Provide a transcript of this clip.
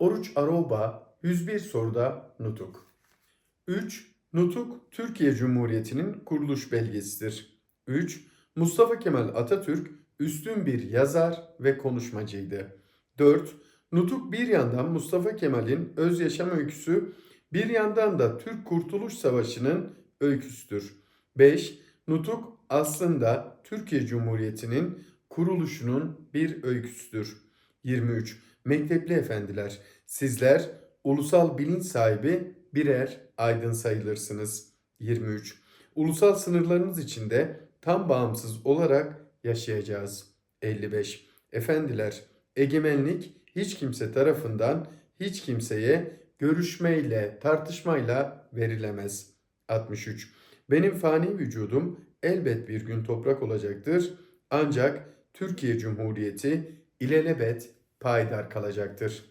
Oruç Aroba 101 soruda Nutuk. 3. Nutuk Türkiye Cumhuriyeti'nin kuruluş belgesidir. 3. Mustafa Kemal Atatürk üstün bir yazar ve konuşmacıydı. 4. Nutuk bir yandan Mustafa Kemal'in öz yaşam öyküsü, bir yandan da Türk Kurtuluş Savaşı'nın öyküsüdür. 5. Nutuk aslında Türkiye Cumhuriyeti'nin kuruluşunun bir öyküsüdür. 23. Mektepli efendiler, sizler ulusal bilinç sahibi birer aydın sayılırsınız. 23. Ulusal sınırlarımız içinde tam bağımsız olarak yaşayacağız. 55. Efendiler, egemenlik hiç kimse tarafından hiç kimseye görüşmeyle, tartışmayla verilemez. 63. Benim fani vücudum elbet bir gün toprak olacaktır. Ancak Türkiye Cumhuriyeti ilelebet payidar kalacaktır.